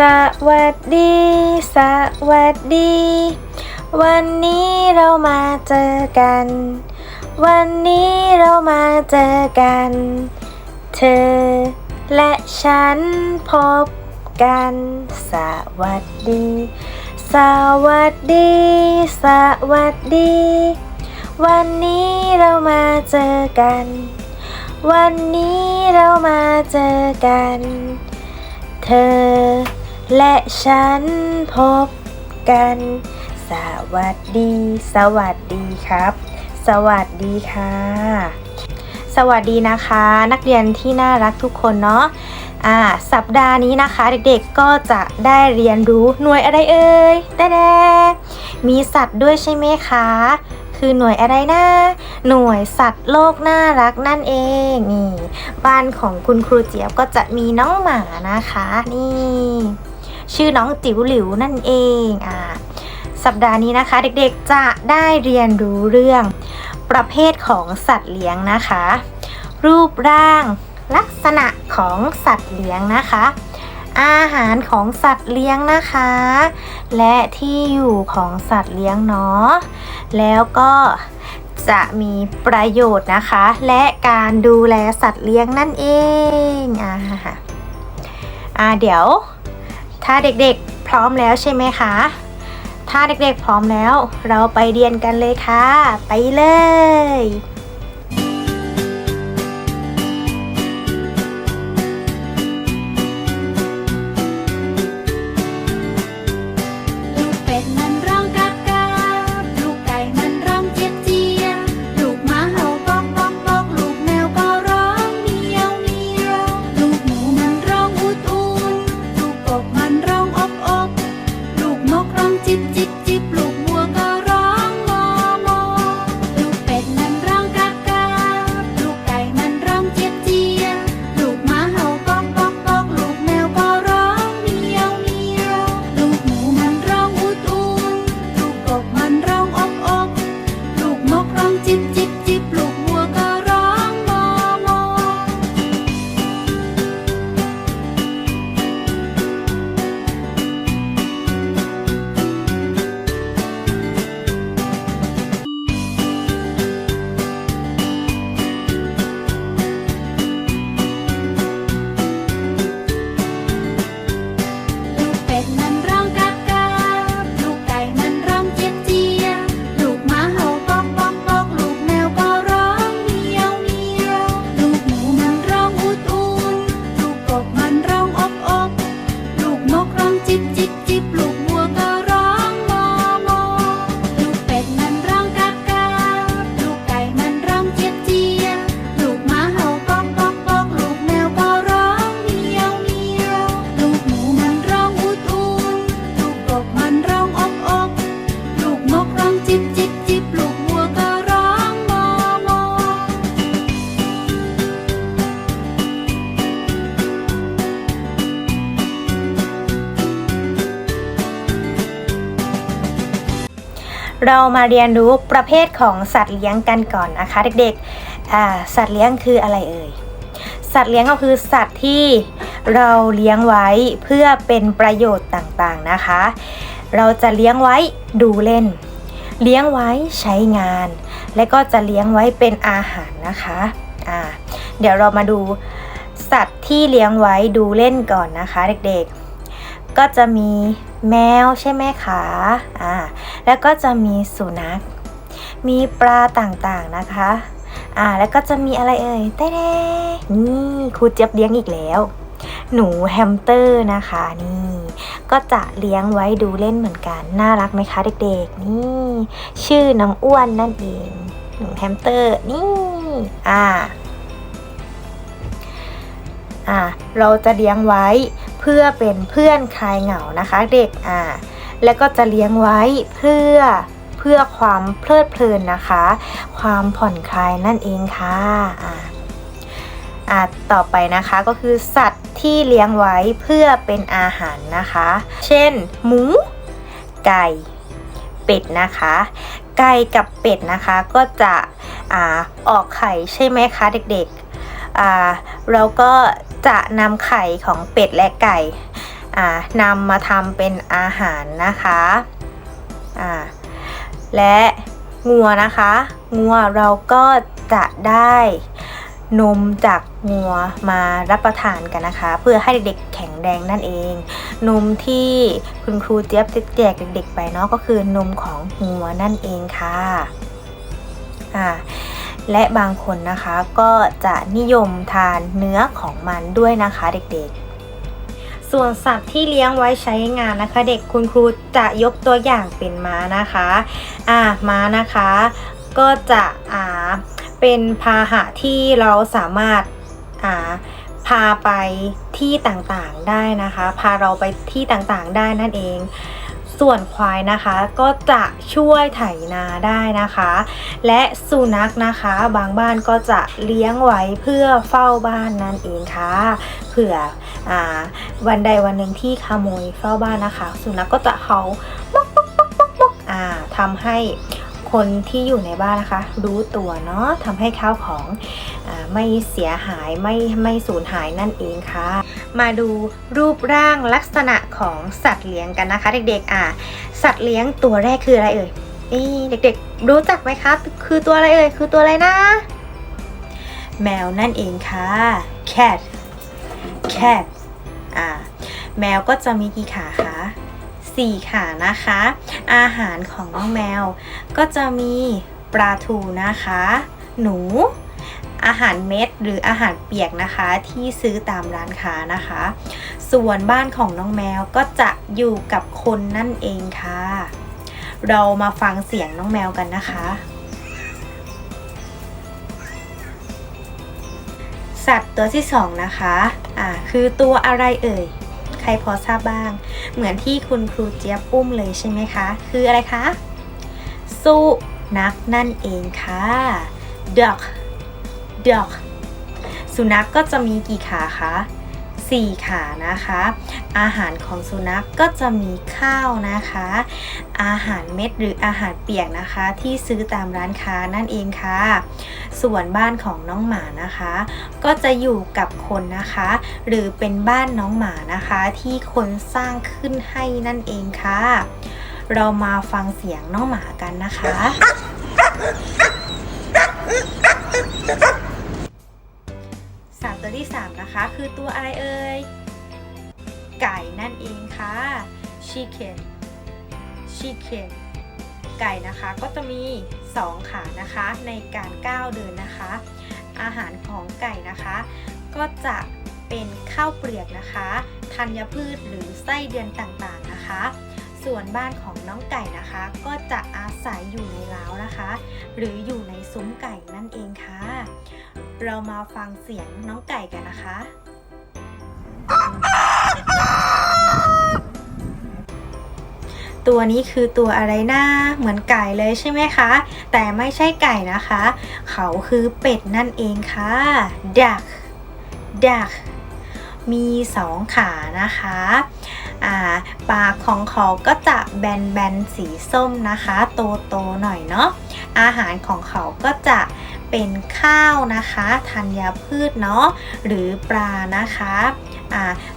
สวัสดี สวัสดี วันนี้เรามาเจอกัน วันนี้เรามาเจอกัน เธอและฉันพบกัน สวัสดี สวัสดี สวัสดี วันนี้เรามาเจอกัน วันนี้เรามาเจอกัน เธอ และฉันพบกัน สวัสดี สวัสดีครับ สวัสดีค่ะ สวัสดีนะคะ นักเรียนที่น่ารักทุกคนเนาะอ่าสัปดาห์นี้นะคะเด็กๆก็จะได้เรียนรู้หน่วยอะไรเอ่ยแต่แดมีสัตว์ด้วยใช่ไหมคะ คือหน่วยอะไรนะ หน่วยสัตว์โลกน่ารักนั่นเองนี่บ้านของคุณครูเจี๊ยบก็จะมีน้องหมานะคะ นี่ ชื่อน้องจิ๋วหลิวนั่นเองอ่าสัปดาห์นี้นะคะ เด็กๆจะได้เรียนรู้เรื่อง ประเภทของสัตว์เลี้ยงนะคะ รูปร่างลักษณะของสัตว์เลี้ยงนะคะ อาหารของสัตว์เลี้ยงนะคะ และที่อยู่ของสัตว์เลี้ยงเนาะแล้วก็จะมีประโยชน์นะคะ และการดูแลสัตว์เลี้ยงนั่นเองอ่าอ่าเดี๋ยว ถ้าเด็กๆพร้อมแล้วใช่ไหมคะ ถ้าเด็กๆพร้อมแล้ว เราไปเรียนกันเลยค่ะ ไปเลย นก เรามาเรียนรู้ประเภทของสัตว์เลี้ยงกันก่อนนะคะ เด็กๆ สัตว์เลี้ยงคืออะไรเอ่ย สัตว์เลี้ยงก็คือสัตว์ที่เราเลี้ยงไว้เพื่อเป็นประโยชน์ต่างๆนะคะ เราจะเลี้ยงไว้ดูเล่น เลี้ยงไว้ใช้งาน และก็จะเลี้ยงไว้เป็นอาหารนะคะอ่าเดี๋ยวเรามาดูสัตว์ที่เลี้ยงไว้ดูเล่นก่อนนะคะ เด็กๆ ก็จะมีแมวใช่ไหมคะอ่าแล้วก็จะมีสุนัข มีปลาต่างๆนะคะอ่าแล้วก็จะมีอะไรเอ่ยเต้เนี่ครูเจี๊ยบเลี้ยงอีกแล้ว หนูแฮมสเตอร์นะคะนี่ ก็จะเลี้ยงไว้ดูเล่นเหมือนกัน น่ารักไหมคะเด็กๆ นี่ ชื่อน้องอ้วนนั่นเอง หนูแฮมสเตอร์นี่อ่าอ่าเราจะเลี้ยงไว้ เพื่อเป็นเพื่อนคลายเหงานะคะเด็กอ่าแล้วก็จะเลี้ยงไว้เพื่อเพื่อความเพลิดเพลินนะคะ ความผ่อนคลายนั่นเองค่ะอ่าอ่าต่อไปนะคะก็คือสัตว์ที่เลี้ยงไว้เพื่อเป็นอาหารนะคะ เช่น หมู ไก่เป็ดนะคะ ไก่กับเป็ดนะคะก็จะอ่าออกไข่ใช่ไหมคะเด็กๆ อ่าเราก็จะนำไข่ของเป็ดและไก่อ่านำมาทำเป็นอาหารนะคะอ่าและงัวนะคะงัวเราก็จะได้นมจากงัวมารับประทานกันนะคะ เพื่อให้เด็กๆแข็งแรงนั่นเอง นมที่คุณครูเจี๊ยบแจกเด็กๆไปเนาะก็คือนมของงัวนั่นเองค่ะอ่า และบางคนนะคะก็จะนิยมทานเนื้อของมันด้วยนะคะเด็กๆ ส่วนสัตว์ที่เลี้ยงไว้ใช้งานนะคะ เด็กคุณครูจะยกตัวอย่างเป็นม้านะคะอ่าม้านะคะ ก็จะอ่าเป็นพาหะที่เราสามารถอ่าพาไปที่ต่างๆได้นะคะ พาเราไปที่ต่างๆได้นั่นเอง ส่วนควายนะคะก็จะช่วยไถนาได้นะคะ และสุนัขนะคะบางบ้านก็จะเลี้ยงไว้เพื่อเฝ้าบ้านนั่นเองค่ะ เผื่ออวันใดวันหนึ่งที่ขโมยเฝ้าบ้านนะคะ สุนัขก็จะเห่าป๊อกป๊อกป๊อกป๊อกป๊อกทำให้คนที่อยู่ในบ้านนะคะ รู้ตัวเนาะทำให้ข้าวของอไม่เสียหายไม่ไม่สูญหายนั่นเองค่ะ มาดูรูปร่างลักษณะของสัตว์เลี้ยงกันนะคะ เด็กๆอะสัตว์เลี้ยงตัวแรกคืออะไรเอ่ยนี่เด็กๆ รู้จักไหมคะ คือตัวอะไรเอ่ยคือตัวอะไรนะ แมวนั่นเองค่ะ cat cat อ่าแมวก็จะมีกี่ขาคะสี่ขานะคะ อาหารของน้องแมวก็จะมีปลาทูนะคะ หนู อาหารเม็ดหรืออาหารเปียกนะคะที่ซื้อตามร้านค้านะคะ ส่วนบ้านของน้องแมวก็จะอยู่กับคนนั่นเองค่ะ เรามาฟังเสียงน้องแมวกันนะคะสัตว์ตัวที่สองนะคะ อ่า คือตัวอะไรเอ่ย ใครพอทราบบ้าง เหมือนที่คุณครูเจี๊ยบอุ้มเลยใช่ไหมคะ คืออะไรคะ สุนัขนั่นเองค่ะ dog dog สุนัขกก็จะมีกี่ขาคะสี่ขานะคะ อาหารของสุนัขกก็จะมีข้าวนะคะ อาหารเม็ดหรืออาหารเปียกนะคะ ที่ซื้อตามร้านค้านั่นเองค่ะ ส่วนบ้านของน้องหมานะคะ ก็จะอยู่กับคนนะคะ หรือเป็นบ้านน้องหมานะคะ ที่คนสร้างขึ้นให้นั่นเองค่ะ เรามาฟังเสียงน้องหมากันนะคะ ที่ 3 นะคะ คือตัวอะไรเอ่ย ไก่นั่นเองค่ะ chicken chicken ไก่นะคะก็จะมี 2 ขานะคะในการก้าวเดินนะคะ อาหารของไก่นะคะ ก็จะเป็นข้าวเปลือกนะคะธัญพืชหรือไส้เดือนต่างๆนะคะ ส่วนบ้านของน้องไก่นะคะ ก็จะอาศัยอยู่ในเล้านะคะ หรืออยู่ในซุ้มไก่นั่นเองค่ะ เรามาฟังเสียงน้องไก่กันนะคะตัวนี้คือตัวอะไรนะเหมือนไก่เลยใช่ไหมคะ แต่ไม่ใช่ไก่นะคะ เขาคือเป็ดนั่นเองค่ะ duck duck มีสองขานะคะ ปากของเขาก็จะแบนๆสีส้มนะคะ โตๆหน่อยเนาะอาหารของเขาก็จะเป็นข้าวนะคะธัญพืชเนาะหรือปลานะคะ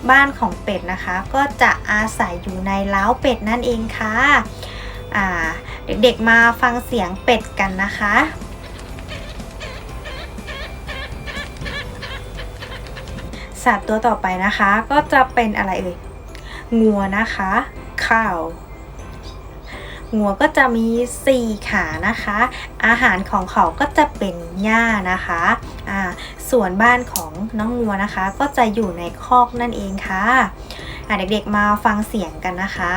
บ้านของเป็ดนะคะ ก็จะอาศัยอยู่ในเล้าเป็ดนั่นเองค่ะเด็กๆมาฟังเสียงเป็ดกันนะคะสัตว์ตัวต่อไปนะคะ ก็จะเป็นอะไรเอ่ย งัวนะคะข้าวงัวก็จะมี 4 ขานะคะ อาหารของเขาก็จะเป็นหญ้านะคะอ่าส่วนบ้านของน้องงัวนะคะ ก็จะอยู่ในคอกนั่นเองค่ะอ่าเด็กๆมาฟังเสียงกันนะคะ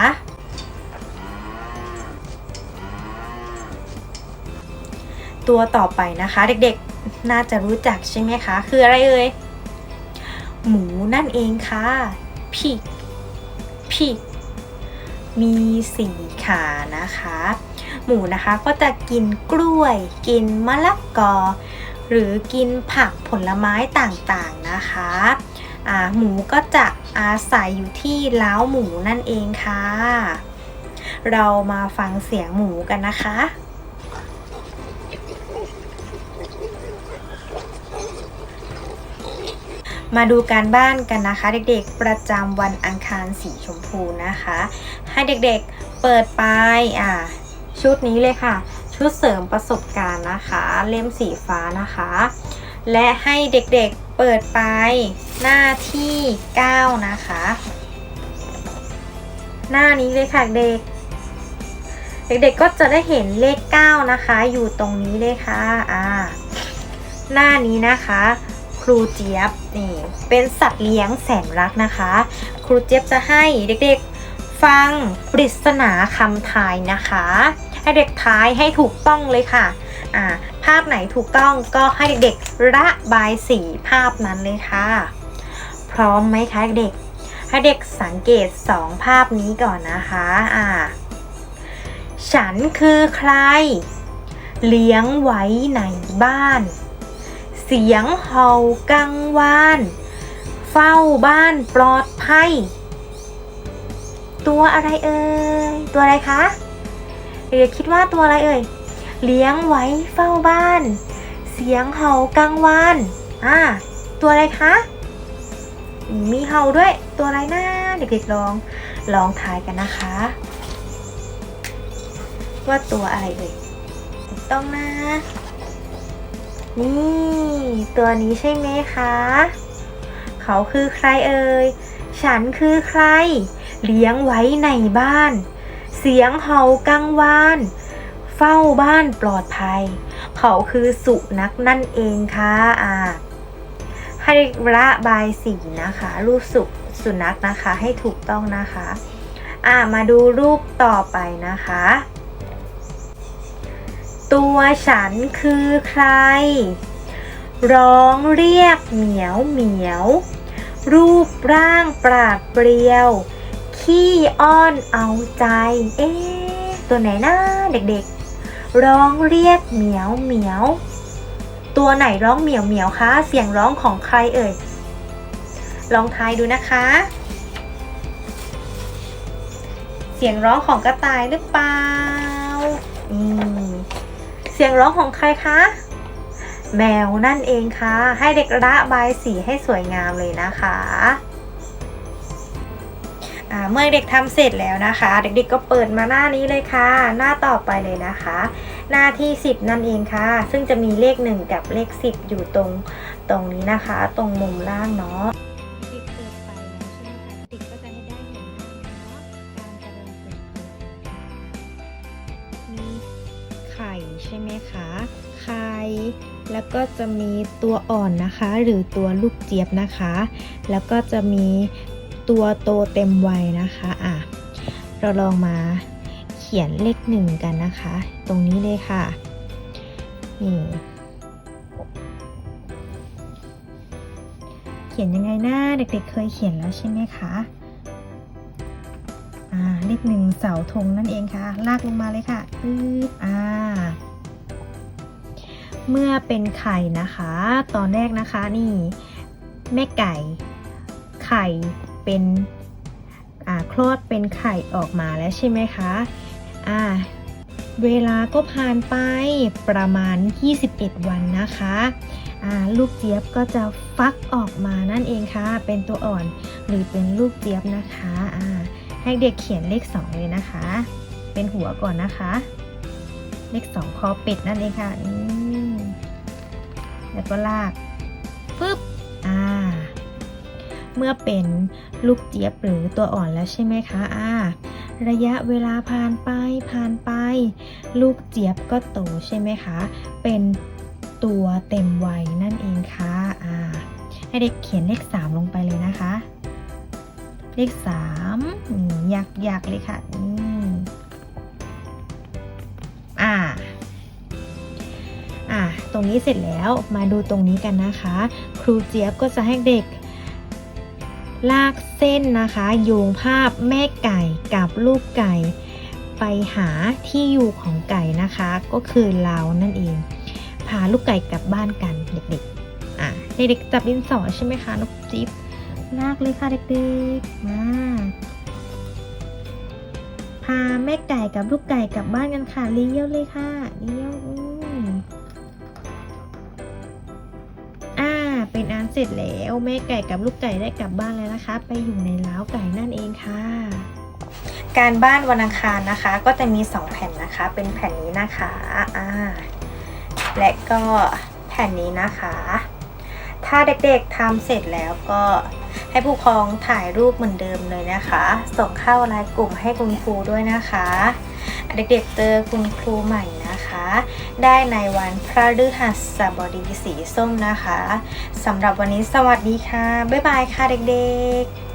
ตัวต่อไปนะคะ เด็กๆน่าจะรู้จักใช่ไหมคะ คืออะไรเอ่ยหมูนั่นเองค่ะ pig มีสี่ขานะคะ หมูนะคะก็จะกินกล้วย กินมะละกอ หรือกินผักผลไม้ต่างๆนะคะหมูก็จะอาศัยอยู่ที่เล้าหมูนั่นเองค่ะ เรามาฟังเสียงหมูกันนะคะ มาดูการบ้านกันนะคะ เด็กๆประจำวันอังคารสีชมพูนะคะ ให้เด็กๆเปิดไปอ่าชุดนี้เลยค่ะ ชุดเสริมประสบการณ์นะคะ เล่มสีฟ้านะคะ และให้เด็กๆเปิดไปหน้าที่ 9 นะคะ หน้านี้เลยค่ะเด็กเด็กๆก็จะได้เห็นเลข 9 นะคะ อยู่ตรงนี้เลยค่ะอ่าหน้านี้นะคะ ครูเจี๊ยบนี่เป็นสัตว์เลี้ยงแสนรักนะคะ ครูเจี๊ยบจะให้เด็กๆฟังปริศนาคำทายนะคะ ให้เด็กทายให้ถูกต้องเลยค่ะอ่าภาพไหนถูกต้องก็ให้เด็กๆระบายสีภาพนั้นเลยค่ะ พร้อมไหมคะเด็กให้เด็กสังเกตสองภาพนี้ก่อนนะคะอ่าฉันคือใคร เลี้ยงไว้ในบ้าน เสียงเห่ากังวาน เฝ้าบ้านปลอดภัย ตัวอะไรเอ่ย ตัวอะไรคะเด็กคิดว่าตัวอะไรเอ่ย เลี้ยงไว้เฝ้าบ้าน เสียงเห่ากังวานอ่าตัวอะไรคะ มีเห่าด้วย ตัวอะไรนะเด็กๆลอง ลองทายกันนะคะ ว่าตัวอะไรเอ่ย ต้องนะ นี่ตัวนี้ใช่ไหมคะ เขาคือใครเอ่ย ฉันคือใคร เลี้ยงไว้ในบ้าน เสียงเห่ากังวาน เฝ้าบ้านปลอดภัย เขาคือสุนัขนั่นเองค่ะอ่าให้ระบายสีนะคะ รูปสุสุนัขนะคะให้ถูกต้องนะคะ อ่ามาดูรูปต่อไปนะคะ ตัวฉันคือใคร ร้องเรียกเหมียวเหมียว รูปร่างปราดเปรียว ขี้อ้อนเอาใจ เอ๊ตัวไหนนะเด็กๆ ร้องเรียกเหมียวเหมียว ตัวไหนร้องเหมียวเหมียวคะ เสียงร้องของใครเอ่ย ลองทายดูนะคะ เสียงร้องของกระต่ายหรือเปล่า อืม สียงร้องของใครคะ แมวนั่นเองค่ะ ให้เด็กระบายสีให้สวยงามเลยนะคะเมื่อเด็กทำเสร็จแล้วนะคะ เด็กๆก็เปิดมาหน้านี้เลยค่ะ หน้าต่อไปเลยนะคะ หน้าที่ 10 นั่นเองค่ะ ซึ่งจะมีเลข 1 กับเลข 10 อยู่ตรงตรงนี้นะคะ ตรงมุมล่างเนาะ ก็จะมีตัวอ่อนนะคะ หรือตัวลูกเจี๊ยบนะคะ แล้วก็จะมีตัวโตเต็มวัยนะคะอะเราลองมาเขียนเลขหนึ่งกันนะคะ ตรงนี้เลยค่ะนี่เขียนยังไงนะเด็กๆเคยเขียนแล้วใช่ไหมคะอ่าเลขหนึ่งเสาธงนั่นเองค่ะ ลากลงมาเลยค่ะปึ๊บอ่า เมื่อเป็นไข่นะคะ ตอนแรกนะคะนี่แม่ไก่ ไข่เป็นคลอดเป็นไข่ออกมาแล้วใช่ไหมคะอ่าเวลาก็ผ่านไปประมาณ 21 วันนะคะลูกเจี๊ยบก็จะฟักออกมานั่นเองค่ะ เป็นตัวอ่อนหรือเป็นลูกเจี๊ยบนะคะให้เด็กเขียนเลข 2 เลยนะคะ เป็นหัวก่อนนะคะ เลข 2 คอเป็ดนั่นเองค่ะ แล้วก็ลากปึ๊บอ่าเมื่อเป็นลูกเจี๊ยบหรือตัวอ่อนแล้วใช่ไหมคะอ่าระยะเวลาผ่านไปผ่านไป ลูกเจี๊ยบก็โตใช่ไหมคะ เป็นตัวเต็มวัยนั่นเองค่ะอ่าให้เด็กเขียนเลข 3 ลงไปเลยนะคะ เลข3นี่ยากยากเลยค่ะนี่ ตรงนี้เสร็จแล้วมาดูตรงนี้กันนะคะ ครูเจี๊ยบก็จะให้เด็ก ลากเส้นนะคะโยงภาพแม่ไก่กับลูกไก่ ไปหาที่อยู่ของไก่นะคะ ก็คือเรานั่นเอง พาลูกไก่กลับบ้านกันเด็กๆอะเด็กๆจับดินสอใช่ไหมคะนกจิ๊บลากเลยค่ะเด็กๆมาพาแม่ไก่กับลูกไก่กลับบ้านกันค่ะเลี้ยวเลยค่ะเลี้ยว เป็นอันเสร็จแล้วแม่ไก่กับลูกไก่ได้กลับบ้านแล้วนะคะ ไปอยู่ในเล้าไก่นั่นเองค่ะ การบ้านวันอังคารนะคะ ก็จะมี 2 แผ่นนะคะ เป็นแผ่นนี้นะคะอ่าและก็แผ่นนี้นะคะ ถ้าเด็กๆทำเสร็จแล้วก็ให้ผู้ปกครองถ่ายรูปเหมือนเดิมเลยนะคะ ส่งเข้าไลน์กลุ่มให้คุณครูด้วยนะคะ เด็กๆเจอคุณครูใหม่นะคะ ได้ในวันพระฤหัสบดีสีส้มนะคะสำหรับวันนี้สวัสดีค่ะ บ๊ายบายค่ะเด็กๆ